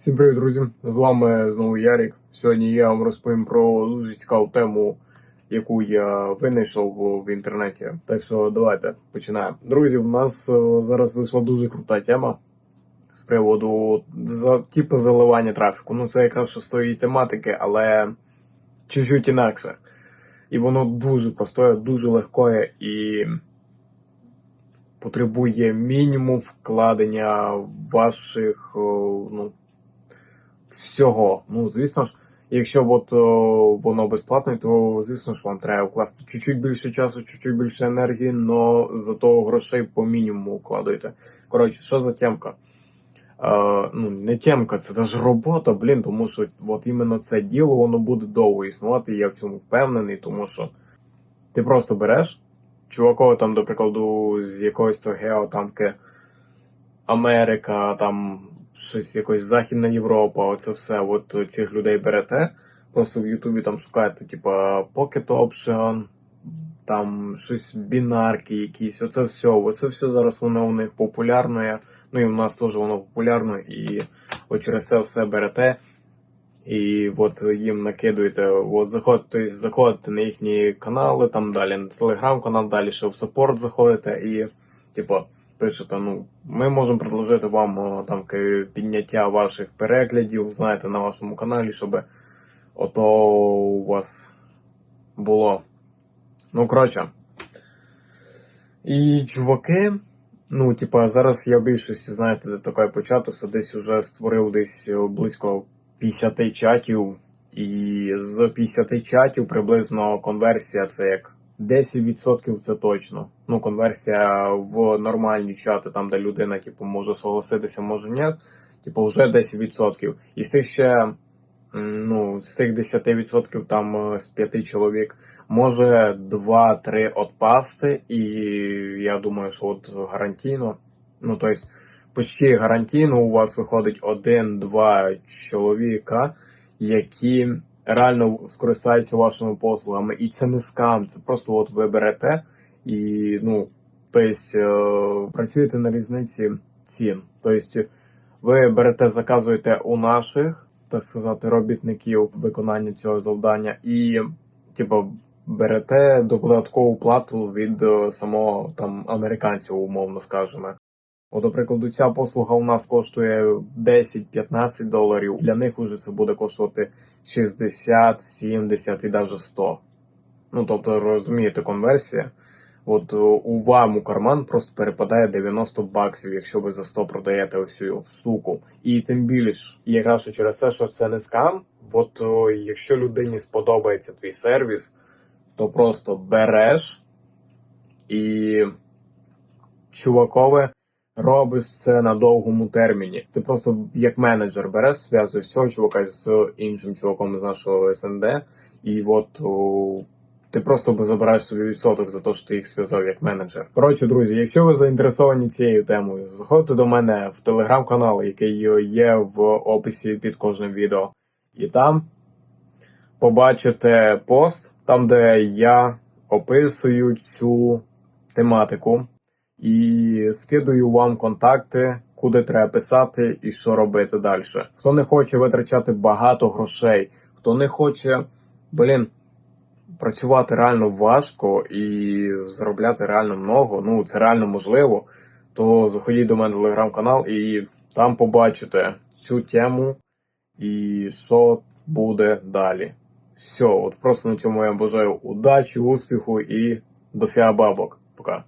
Всім привіт, друзі! З вами знову Ярік. Сьогодні я вам розповім про дуже цікаву тему, яку я винайшов в інтернеті. Так що давайте починаємо. Друзі, у нас е, зараз вийшла дуже крута тема з приводу типу заливання трафіку. Ну це якраз що з тої тематики, але чуть-чуть інакше. І воно дуже простое, дуже легкое і потребує мінімум вкладення ваших ну, всього. Ну, звісно ж, якщо от, о, воно безплатне, то звісно ж вам треба вкласти чуть-чуть більше часу, чуть-чуть більше енергії, але зато грошей по мінімуму вкладуєте. Коротше, що за темка? Е, ну, не темка, це навіть робота, блін, тому що от іменно це діло, воно буде довго існувати, і я в цьому впевнений, тому що ти просто береш чувакова там, до прикладу, з якогось то геотамки Америка, там щось якось Західна Європа, оце все. От цих людей берете. Просто в Ютубі там шукаєте, типа Pocket Option, там щось бінарки якісь, оце все. Оце все зараз воно у них популярне. Ну і в нас теж воно популярно, і от через це все берете. І от їм накидуєте, от заходите, заходите на їхні канали, там далі на телеграм-канал, далі ще в саппорт заходите і, типу, пишете, ну, ми можемо предложити вам там підняття ваших переглядів, знаєте, на вашому каналі, щоб ото у вас було. Ну, коротше. І чуваки, ну, типа, зараз я в більшості, знаєте, де таке початився, десь уже створив десь е, близько 50 чатів, і з 50 чатів приблизно конверсія це як 10% це точно. Ну, конверсія в нормальні чати, там, де людина, типу, може согласитися, може ні, типу, вже 10%. І з тих ще, ну, з тих 10% там е, з 5 чоловік може 2-3 отпасти, і я думаю, що от гарантійно, ну, то есть, почти гарантійно у вас виходить один-два чоловіка, які реально скористаються вашими послугами. І це не скам, це просто от ви берете і ну, тобто, е, працюєте на різниці цін. Тобто ви берете, заказуєте у наших, так сказати, робітників виконання цього завдання і, типу, берете додаткову плату від е, самого там американців, умовно скажемо. От, до прикладу, ця послуга у нас коштує 10-15 доларів. Для них уже це буде коштувати 60, 70 і навіть 100. Ну, тобто, розумієте, конверсія. От е, у вам у карман просто перепадає 90 баксів, якщо ви за 100 продаєте ось цю штуку. І тим більш, якраз що через те, що це не скам, от якщо людині сподобається твій сервіс, то просто береш і чувакове робиш це на довгому терміні. Ти просто як менеджер береш, зв'язуєш цього чувака з іншим чуваком з нашого СНД, і от ти просто забираєш собі відсоток за те, що ти їх зв'язав як менеджер. Коротше, друзі, якщо ви заінтересовані цією темою, заходьте до мене в телеграм-канал, який є в описі під кожним відео, і там побачите пост, там де я описую цю тематику і скидую вам контакти, куди треба писати і що робити далі. Хто не хоче витрачати багато грошей, хто не хоче, блін, працювати реально важко і заробляти реально много, ну це реально можливо, то заходіть до мене в телеграм-канал і там побачите цю тему і що буде далі. Все, от просто на цьому я бажаю удачі, успіху і дофіга бабок. Пока.